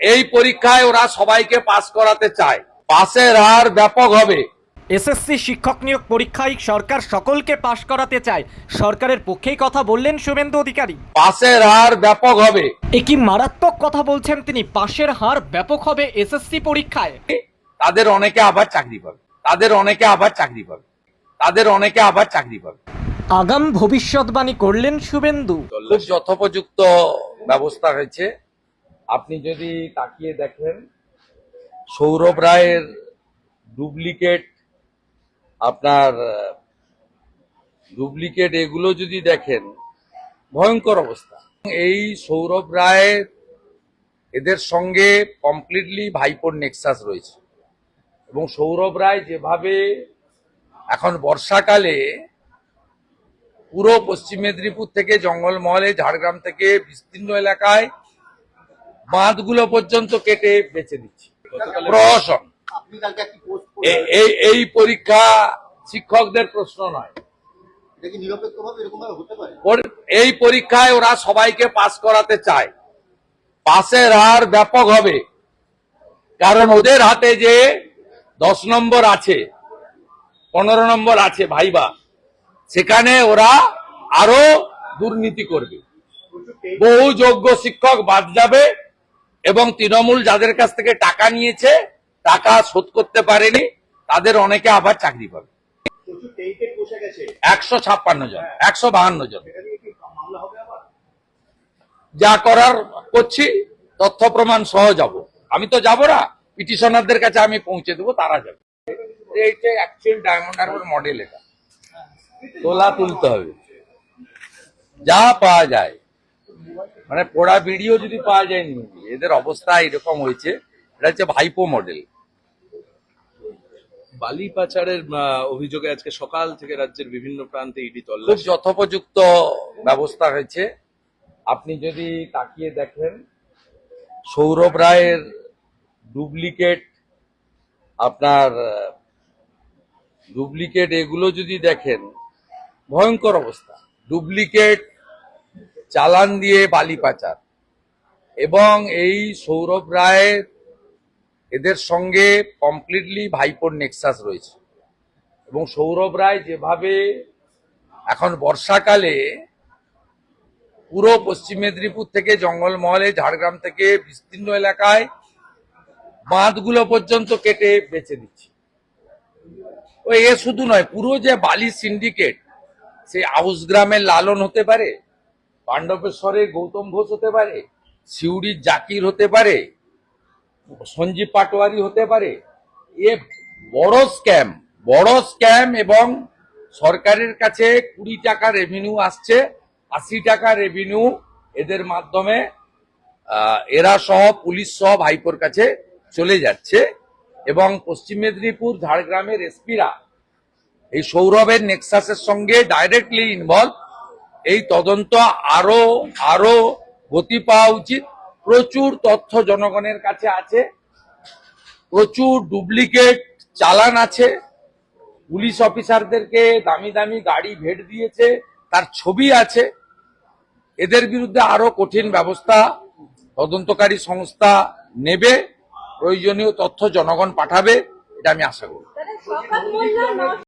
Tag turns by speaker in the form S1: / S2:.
S1: এই পরীক্ষায় ওরা সবাইকে পাস করাতে চায়। পাশের হার ব্যাপক হবে।
S2: এসএসসি শিক্ষক নিয়োগ পরীক্ষায় সরকার সকলকে পাশ করাতে চায়। সরকারের পক্ষেই কথা বললেন শুভেন্দু অধিকারী।
S1: পাশের হার ব্যাপক হবে।
S2: এ কি মারাত্মক কথা বলছেন তিনি? পাশের হার ব্যাপক হবে এসএসসি পরীক্ষায়।
S1: তাদের অনেকে আবার চাকরি পাবে। তাদের অনেকে আবার চাকরি পাবে। তাদের অনেকে আবার চাকরি পাবে।
S2: আগাম ভবিষ্যৎবাণী করলেন শুভেন্দু।
S1: খুব যথোপযুক্ত ব্যবস্থা হয়েছে। আপনি যদি তাকিয়ে দেখেন, সৌরভ রায়ের ডুপ্লিকেট আপনার ডুপ্লিকেট এগুলো যদি দেখেন, ভয়ঙ্কর অবস্থা। এই সৌরভ রায়ের এদের সঙ্গে কমপ্লিটলি ভাইপোর নেক্সাস রয়েছে। এবং সৌরভ রায় যেভাবে এখন বর্ষাকালে পুরো পশ্চিম মেদিনীপুর থেকে জঙ্গলমহলে, ঝাড়গ্রাম থেকে বিস্তীর্ণ এলাকায় বাঁধগুলো পর্যন্ত কেটে বেঁচে দিচ্ছে প্রহসন। এই এই পরীক্ষা শিক্ষকদের প্রশ্ন নয়। এই পরীক্ষায় ওরা সবাইকে পাস করাতে চায়। পাসের হার ব্যাপক হবে। কারণ ওদের হাতে যে দশ নম্বর আছে পনেরো নম্বর আছে ভাইবা সেখানে ওরা আরও দুর্নীতি করবে। বহু যোগ্য শিক্ষক বাদ যাবে। এবং তৃণমূল যাদের কাছ থেকে টাকা নিয়েছে টাকা শোধ করতে পারেনি তাদের অনেকে আবার চাকরি পাবে। একশো ছাপ্পান্ন জন একশো বাহান্ন জন। যা করার করছি তথ্য প্রমাণ সহ যাব। আমি তো যাব না পিটিশনারদের কাছে আমি পৌঁছে দেবো তারা যাবে। এইটা অ্যাকচুয়াল ডায়মন্ড হারবার মডেল এটা। তোলা তুলতে হবে। যা পাওয়া যায়। মানে পোড়া ভিডিও যদি পাওয়া যায়নি এদের অবস্থা এরকম হয়েছে। এটা হচ্ছে ভাইপো মডেল
S3: বালি পাচারের অভিযোগে আজকে সকাল থেকে রাজ্যের বিভিন্ন প্রান্তে ইডি
S1: খুব
S3: তল্লাশি
S1: যথোপযুক্ত ব্যবস্থা হয়েছে। আপনি যদি তাকিয়ে দেখেন সৌরভ রায়ের ডুপ্লিকেট আপনার ডুপ্লিকেট এগুলো যদি দেখেন ভয়ঙ্কর অবস্থা। ডুপ্লিকেট চালান দিয়ে বালি পাচার। এবং এই সৌরভ রায়ের এদের সঙ্গে কমপ্লিটলি ভাইপোর নেক্সাস রয়েছে। এবং সৌরভ রায় যেভাবে এখন বর্ষাকালে পুরো পশ্চিম মেদিনীপুর থেকে জঙ্গলমহলে, ঝাড়গ্রাম থেকে বিস্তীর্ণ এলাকায় বাঁধগুলো পর্যন্ত কেটে বেঁচে দিচ্ছে। ও এ শুধু নয়, পুরো যে বালি সিন্ডিকেট সেই আউস গ্রামের লালন হতে পারে পাণ্ডবেশ্বরের গৌতম ঘোষ হতে পারে সিউড়ির জাকির হতে পারে, সঞ্জীব পাটোয়ারি হতে পারে, এ বড় স্ক্যাম বড় স্ক্যাম এবং সরকারের কাছে কুড়ি টাকা রেভিনিউ আসছে, আশি টাকা রেভিনিউ এদের মাধ্যমে এরা সহ পুলিশ সহ ভাইপোর কাছে চলে যাচ্ছে এবং পশ্চিম মেদিনীপুর, ঝাড়গ্রামের এসপিরা এই সৌরভের নেক্সাসের সঙ্গে ডাইরেক্টলি ইনভলভ এই তদন্ত আরও আরও গতি পাওয়া উচিত। প্রচুর তথ্য জনগণের কাছে আছে। প্রচুর ডুপ্লিকেট চালান আছে। পুলিশ অফিসারদেরকে দামি দামি গাড়ি ভেট দিয়েছে, তার ছবি আছে। এদের বিরুদ্ধে আরও কঠিন ব্যবস্থা তদন্তকারী সংস্থা নেবে। প্রয়োজনীয় তথ্য জনগণ পাঠাবে, এটা আমি আশা করি।